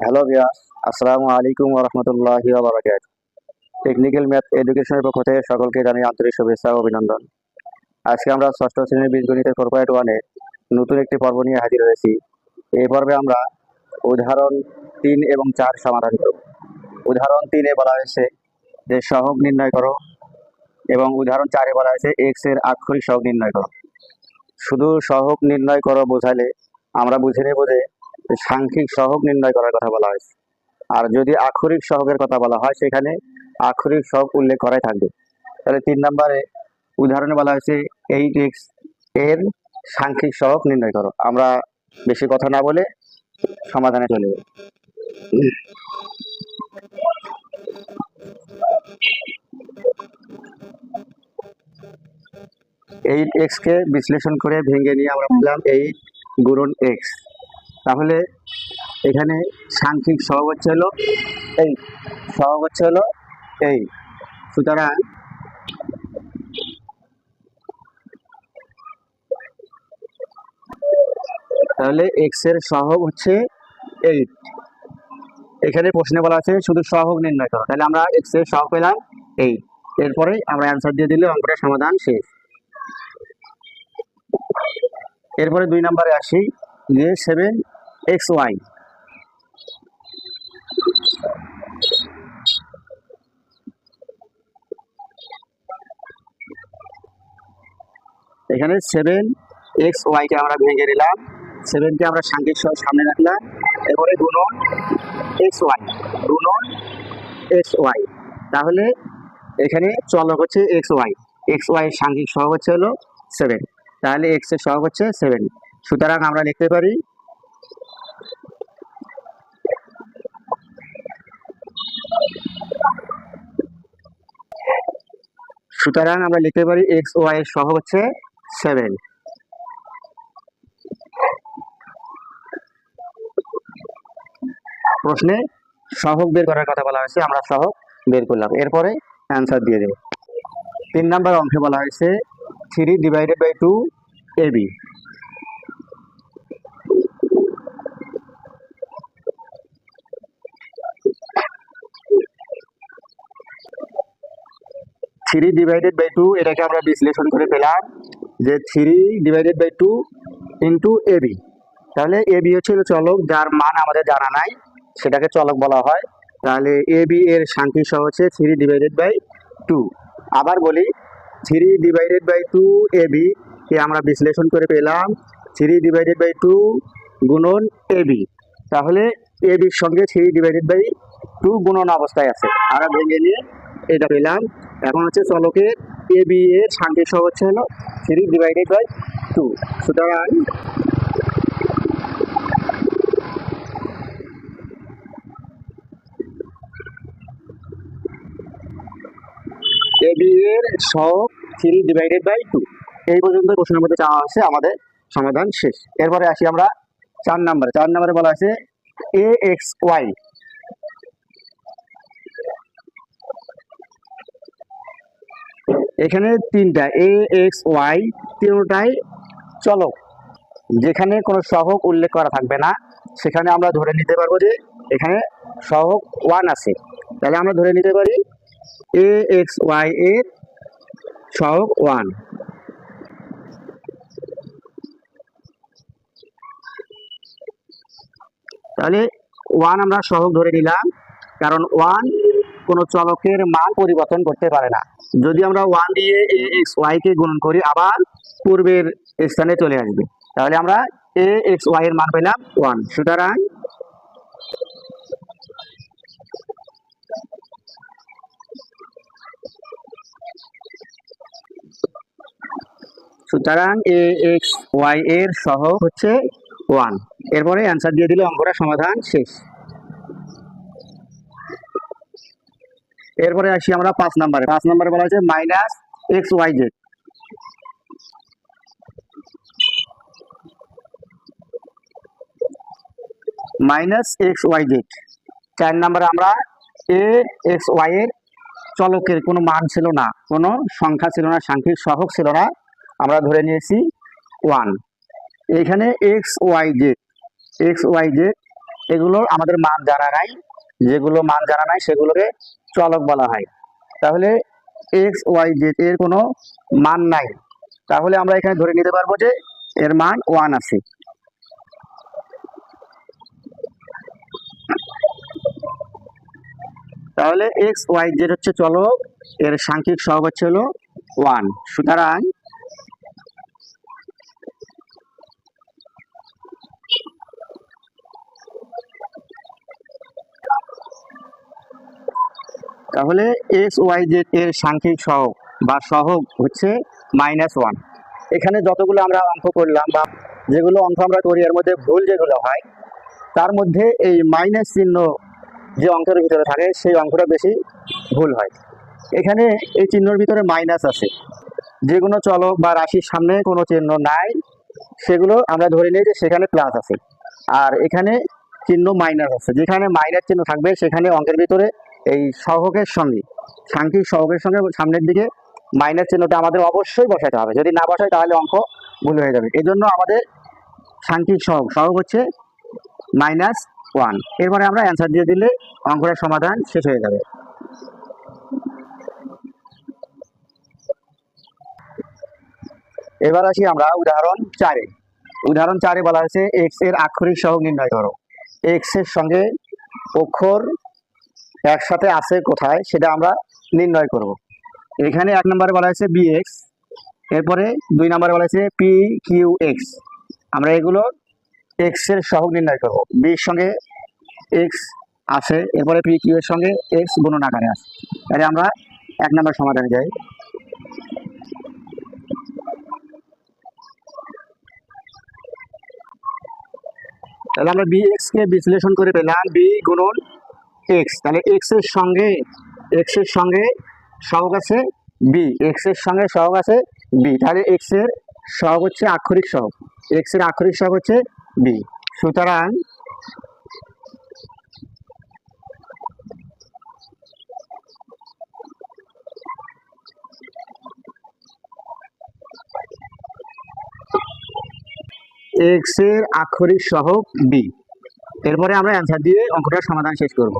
Hello ভিয়াস আসসালামু আলাইকুম রহমতুল্লাহি বারাকাত টেকনিক্যাল ম্যাথ এডুকেশনের পক্ষ থেকে সকলকে জানাই আন্তরিক শুভেচ্ছা ও অভিনন্দন। আজকে আমরা ষষ্ঠ শ্রেণির বীজগণিতের ফোর পয়েন্ট ওয়ানে নতুন একটি পর্ব নিয়ে হাজির হয়েছি। এই পর্বে আমরা উদাহরণ তিন এবং চার সমাধান করব। উদাহরণ তিনে বলা হয়েছে যে সহগ নির্ণয় করো এবং উদাহরণ চারে বলা হয়েছে এক্সের আক্ষরিক সহগ নির্ণয় করো। শুধু সহগ নির্ণয় করো বোঝালে আমরা বুঝে নেব যে সাংখ্যিক সহগ নির্ণয় করার কথা বলা হয়েছে। আর যদি আক্ষরিক সহগের কথা বলা হয়, সেখানে আক্ষরিক সহগ উল্লেখ করাই থাকবে। তাহলে তিন নম্বরে উদাহরণে বলা হয়েছে এইট এক্সের সাংখ্যিক সহগ নির্ণয় করো। আমরা বেশি কথা না বলে সমাধানে চলে যাই। এইট এক্স কে বিশ্লেষণ করে ভেঙে নিয়ে আমরা বললাম এইট গুণন এক্স তাহলে এখানে সাংখ্যিক সহগ হচ্ছে হলো এই, সহগ হচ্ছে হলো এই। সুতরাং তাহলে এক্সের সহগ হচ্ছে এইট এখানে প্রশ্নে বলা আছে শুধু সহগ নির্ণয় করো। তাহলে আমরা এক্সের সহগ পেলাম এইট এরপরে আমরা অ্যান্সার দিয়ে দিলে অঙ্কটা সমাধান শেষ। এরপরে দুই নম্বরে আসি যে সেভেন এক্স ওয়াই এখানে সেভেন এক্স ওয়াইকে আমরা ভেঙে নিলাম। সেভেনকে আমরা সাংখ্যিক সহ সামনে রাখলাম। এরপরে গুণন এক্স ওয়াই গুণন এক্স ওয়াই তাহলে এখানে চলক হচ্ছে এক্স ওয়াই এক্স ওয়াই সাংখ্যিক সহগ হচ্ছে হলো সেভেন তাহলে এক্সের সহগ হচ্ছে সেভেন সুতরাং আমরা লিখতে পারি সুতরাং আমরা লিখতে পারি এক্স ওয়াই এর সহগ হচ্ছে সেভেন প্রশ্নে সহক বের করার কথা বলা হয়েছে, আমরা সহক বের করলাম। এরপরে অ্যান্সার দিয়ে দেব। তিন নাম্বার অংশে বলা হয়েছে three divided by two AB three divided by two এটাকে আমরা বিশ্লেষণ করে পেলাম যে three divided by two into AB তাহলে এবি হচ্ছে চলক, যার মান আমাদের জানা নাই, সেটাকে চলক বলা হয়। তাহলে এবি এর শান্তি সহ হচ্ছে থ্রি ডিভাইডেড বাই টু আবার বলি, three divided by two AB কে আমরা বিশ্লেষণ করে পেলাম, থ্রি ডিভাইডেড বাই টু গুণন এবি তাহলে এবির সঙ্গে থ্রি ডিভাইডেড বাই টু গুণন অবস্থায় আছে। আমরা ভেঙে নিয়ে এটা পেলাম। এখন হচ্ছে চলকের এ বি এর সাংখ্যিক সহগ হচ্ছে হলো থ্রি ডিভাইডেড বাই টু সুতরাং এ বি এর সহগ থ্রি ডিভাইডেড বাই টু এই পর্যন্ত প্রশ্নের মধ্যে চাওয়া হচ্ছে আমাদের সমাধান শেষ। এরপরে আসি আমরা চার নম্বরে। চার নাম্বারে বলা আছে এ এক্স ওয়াই এখানে তিনটা এ এক্স ওয়াই তিনটাই চলক। যেখানে কোনো সহক উল্লেখ করা থাকবে না, সেখানে আমরা ধরে নিতে পারব যে এখানে সহক ওয়ান আছে। তাহলে আমরা ধরে নিতে পারি এ এক্স ওয়াই এর সহক ওয়ান তাহলে ওয়ান আমরা সহগ ধরে নিলাম, কারণ ওয়ান কোনো চলকের মান পরিবর্তন করতে পারে না। যদি আমরা ওয়ান দিয়ে এ এক্স ওয়াই কে গুণন করি, আবার পূর্বের স্থানে চলে আসবে। তাহলে আমরা এ এক্স ওয়াই এর মান পেলাম ওয়ান সুতরাং সুতরাং এ এক্স ওয়াই এর সহ হচ্ছে ওয়ান এরপরে অ্যান্সার দিয়ে দিলে অঙ্কটা সমাধান শেষ। এরপরে আসি আমরা পাঁচ নম্বরে। পাঁচ নাম্বারে বলা হচ্ছে minus X Y Z minus X Y Z চার নাম্বারে আমরা এ এক্স ওয়াই এর চলকের কোনো মান ছিল না, কোনো সংখ্যা ছিল না, সাংখ্যিক সহগ ছিল না। আমরা ধরে নিয়েছি ওয়ান এখানে X Y Z X Y Z এগুলোর আমাদের মান জানা নাই। যেগুলো মান জানা নাই সেগুলোকে চলক বলা হয়। তাহলে এক্স ওয়াই জেড এর কোনো মান নাই। তাহলে আমরা এখানে ধরে নিতে পারব যে এর মান ওয়ান আছে। তাহলে এক্স ওয়াই জেড হচ্ছে চলক, এর সাংখ্যিক সহগ হচ্ছে হলো ওয়ান সুতরাং তাহলে এক্স, ওয়াই, জেড এর সাংখ্যিক সহগ বা সহগ হচ্ছে মাইনাস ওয়ান এখানে যতগুলো আমরা অঙ্ক করলাম বা যেগুলো অঙ্ক আমরা করি, এর মধ্যে ভুল যেগুলো হয়, তার মধ্যে এই মাইনাস চিহ্ন যে অঙ্কের ভিতরে থাকে, সেই অঙ্কটা বেশি ভুল হয়। এখানে এই চিহ্নর ভিতরে মাইনাস আছে। যে কোনো চলক বা রাশির সামনে কোনো চিহ্ন নাই, সেগুলো আমরা ধরে নিই যে সেখানে প্লাস আছে। আর এখানে চিহ্ন মাইনাস আছে। যেখানে মাইনাস চিহ্ন থাকবে, সেখানে অঙ্কের ভিতরে এই সহকের সঙ্গে, সাংখ্যিক সহকের সঙ্গে সামনের দিকে মাইনাস চিহ্নটা আমাদের অবশ্যই বসাতে হবে। যদি না বসাই, তাহলে অঙ্ক ভুল হয়ে যাবে। এই জন্য আমাদের সাংখ্যিক সহক সহক হচ্ছে মাইনাস ওয়ান এরপরে আমরা অ্যান্সার দিয়ে দিলে অঙ্কটার সমাধান শেষ হয়ে যাবে। এবার আসি আমরা উদাহরণ চারে। উদাহরণ চারে বলা হয়েছে এক্সের আক্ষরিক সহগ নির্ণয় করো। এক্সের সঙ্গে অক্ষর একসাথে আছে কোথায় সেটা আমরা নির্ণয় করব। এখানে এক নম্বরে বলা হয়েছে বি এক্স এরপরে দুই নম্বরে বলা হয়েছে পি কিউ এক্স আমরা এগুলো এক্সের সহগ নির্ণয় করব। বির সঙ্গে এক্স আছে, এরপরে পি কিউ এর সঙ্গে এক্স গুণন আকারে আছে। তাহলে আমরা এক নম্বর সমাধানে যাই। তাহলে আমরা বি এক্স কে বিশ্লেষণ করে পেলাম বি গুণন এক্স তাহলে এক্সের সঙ্গে এক্সের সঙ্গে সহগ আছে বি এক্সের সঙ্গে সহগ আছে বি তাহলে এক্সের সহগ হচ্ছে আক্ষরিক সহগ এক্সের আক্ষরিক সহগ হচ্ছে বি সুতরাং এক্সের আক্ষরিক সহগ বি এরপরে আমরা অ্যান্সার দিয়ে অঙ্কটার সমাধান শেষ করব।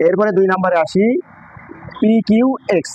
এরপরে দুই নম্বরে আসি পি কিউ এক্স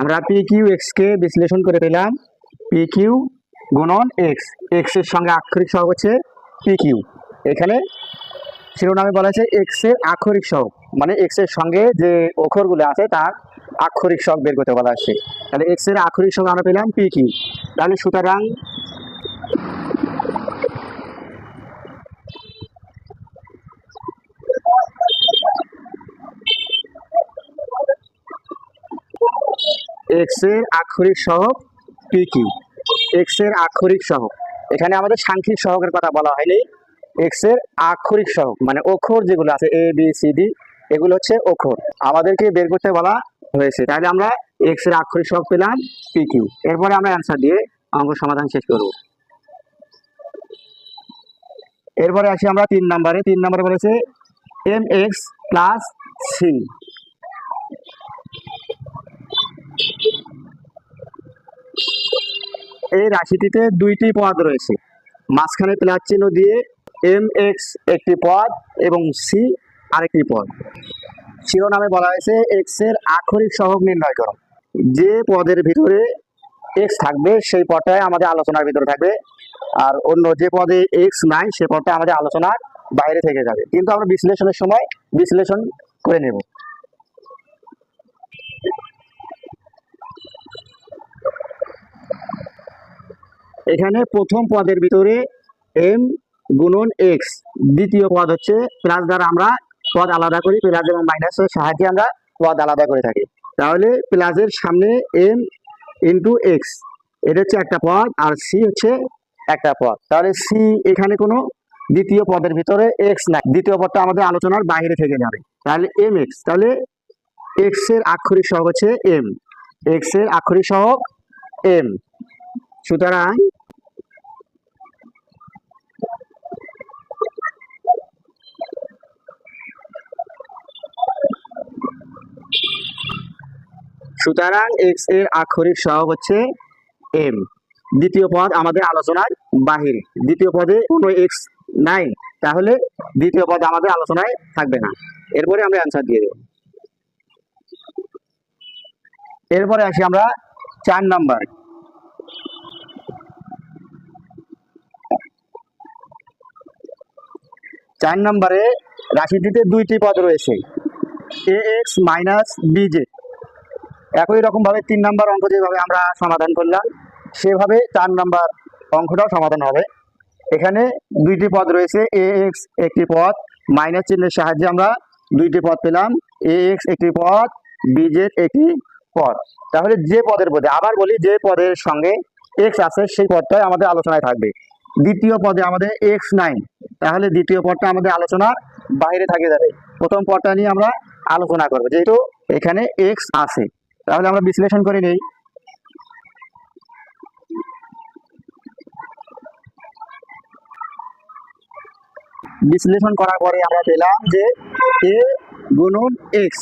আমরা পি কিউ এক্স কে বিশ্লেষণ করে পেলাম পি কিউ গুণন এক্স এক্সের সঙ্গে আক্ষরিক সহগ হচ্ছে পি কিউ এখানে শিরোনামে বলা আছে এক্সের আক্ষরিক সহগ মানে এক্সের সঙ্গে যে অক্ষরগুলো আছে তার আক্ষরিক সহগ বের করতে বলা আছে তাহলে এক্সের আক্ষরিক সহগ আমরা পেলাম পি কি তাহলে সুতরাং এক্সের আক্ষরিক সহগ পি কিউ এক্সের আক্ষরিক সহগ। এখানে আমাদের সাংখ্যিক সহগের কথা বলা হয়নি। এক্সের আক্ষরিক সহগ মানে অক্ষর যেগুলো আছে এ বি সি ডি এগুলো হচ্ছে অক্ষর। আমাদেরকে বের করতে বলা হয়েছে। তাহলে আমরা এক্সের আক্ষরিক সহগ পেলাম পি কিউ এরপরে আমরা অ্যান্সার দিয়ে অঙ্ক সমাধান শেষ করব। এরপরে আসি আমরা তিন নম্বরে। তিন নম্বরে বলেছে এম এক্স প্লাস সি এই রাশিটিতে দুইটি পদ রয়েছে। মাঝখানে প্লাস চিহ্ন দিয়ে এম এক্স একটি পদ এবং সি আরেকটি পদ। শিরোনামে বলা হয়েছে এক্সের আক্ষরিক সহগ নির্ণয় করো। যে পদের ভিতরে এক্স থাকবে, সেই পদটাই আমাদের আলোচনার ভিতরে থাকবে। আর অন্য যে পদে এক্স নাই, সে পদটা আমাদের আলোচনার বাইরে থেকে যাবে। কিন্তু আমরা বিশ্লেষণের সময় বিশ্লেষণ করে নেব। এখানে প্রথম পদের ভিতরে এম গুণন এক্স দ্বিতীয় পদ হচ্ছে প্লাস দ্বারা আমরা পদ আলাদা করি, প্লাস এবং মাইনাসের সাহায্যে আমরা পদ আলাদা করে থাকি। তাহলে প্লাসের সামনে এম ইন্টু এক্স এটা হচ্ছে একটা পদ, আর সি হচ্ছে একটা পদ। তাহলে সি এখানে কোনো দ্বিতীয় পদের ভিতরে এক্স নাই। দ্বিতীয় পদটা আমাদের আলোচনার বাইরে থেকে যাবে। তাহলে এম এক্স তাহলে এক্সের আক্ষরিক সহগ হচ্ছে এম এক্সের আক্ষরিক সহগ এম সুতরাং সুতরাং এক্সের আক্ষরিক সহগ হচ্ছে এম। দ্বিতীয় পদ আমাদের আলোচনার বাহিরে। দ্বিতীয় পদে কোনো এক্স নাই, তাহলে দ্বিতীয় পদ আমাদের আলোচনায় থাকবে না। এরপরে আমরা অ্যান্সার দিয়ে দেব। এরপরে আসি আমরা চার নাম্বার। চার নম্বরে রাশিটিতে দুইটি পদ রয়েছে। এ এক্স মাইনাস বিজে একই রকম ভাবে তিন নম্বর অঙ্ক যেভাবে আমরা সমাধান করলাম, সেভাবে চার নম্বর অঙ্কটাও সমাধান হবে। এখানে দুইটি পদ রয়েছে এ এক্স একটি পদ মাইনাস চিহ্নের সাহায্যে আমরা দুইটি পদ পেলাম এ এক্স একটি পদ বিজেড একটি পদ। তাহলে যে পদের পদে, আবার বলি যে পদের সঙ্গে এক্স আছে, সেই পদটাই আমাদের আলোচনায় থাকবে। দ্বিতীয় পদে আমাদের এক্স নাইন তাহলে দ্বিতীয় পদটা আমাদের আলোচনার বাইরে থাকে যাবে। প্রথম পদটা নিয়ে আমরা আলোচনা করব, যেহেতু এখানে এক্স আছে। তাহলে আমরা বিশ্লেষণ করে নেই। বিশ্লেষণ করার পরে আমরা পেলাম যে এ গুণন এক্স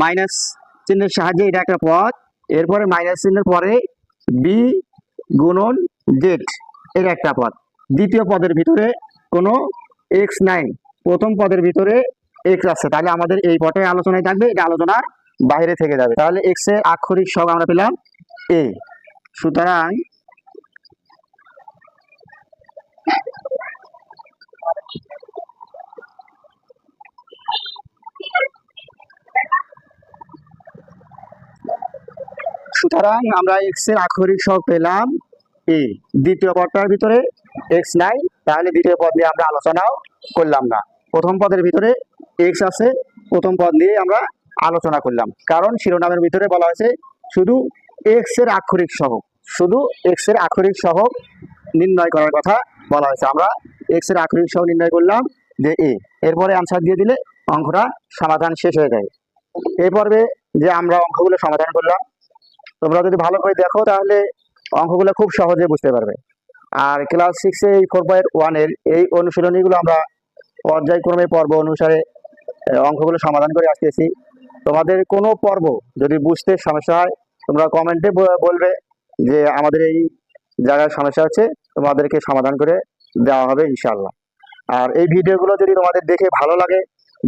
মাইনাস চিহ্নের সাহায্যে এটা একটা পদ এরপরে মাইনাস চিহ্নের পরে বি গুণন জেড এর একটা পদ দ্বিতীয় পদের ভিতরে কোনো এক্স নাই। প্রথম পদের ভিতরে এক্স আছে। তাহলে আমাদের এই পটে আলোচনায় থাকবে। এটা আলোচনার বাইরে থেকে যাবে। তাহলে এক্সের আক্ষরিক সব আমরা পেলাম এ সুতরাং সুতরাং আমরা এক্সের আক্ষরিক সব পেলাম এ দ্বিতীয় পদটার ভিতরে এক্স নাই, তাহলে দ্বিতীয় পদ নিয়ে আমরা আলোচনাও করলাম না। প্রথম পদের ভিতরে এক্স আছে, প্রথম পদ নিয়ে আমরা আলোচনা করলাম। কারণ শিরোনামের ভিতরে বলা হয়েছে, শুধু এক্সের আক্ষরিক সহ শুধু এক্সের আক্ষরিক সহ নির্ণয় করার কথা বলা হয়েছে। আমরা এক্সের আক্ষরিক সহ নির্ণয় করলাম যে এ এরপরে আনসার দিয়ে দিলে অঙ্কটা সমাধান শেষ হয়ে যায়। এই পর্বে যে আমরা অঙ্কগুলো সমাধান করলাম, তোমরা যদি ভালো করে দেখো, তাহলে অঙ্কগুলো খুব সহজে বুঝতে পারবে। আর ক্লাস সিক্সে এই ফোর পয়েন্ট ওয়ানের এই অনুশীলনীগুলো আমরা পর্যায়ক্রমে পর্ব অনুসারে অঙ্কগুলো সমাধান করে আসতেছি। তোমাদের কোনো পর্ব যদি বুঝতে সমস্যা হয়, তোমরা কমেন্টে বলবে যে আমাদের এই জায়গায় সমস্যা হচ্ছে, তোমাদেরকে সমাধান করে দেওয়া হবে ইনশাল্লাহ আর এই ভিডিওগুলো যদি তোমাদের দেখে ভালো লাগে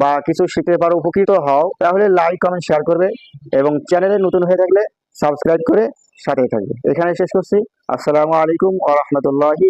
বা কিছু শিখতে পারো, উপকৃত হও, তাহলে লাইক কমেন্ট শেয়ার করবে এবং চ্যানেলে নতুন হয়ে থাকলে সাবস্ক্রাইব করে সাথে থাকবে। এখানে শেষ করছি। আসসালামু আলাইকুম ওয়া রাহমাতুল্লাহি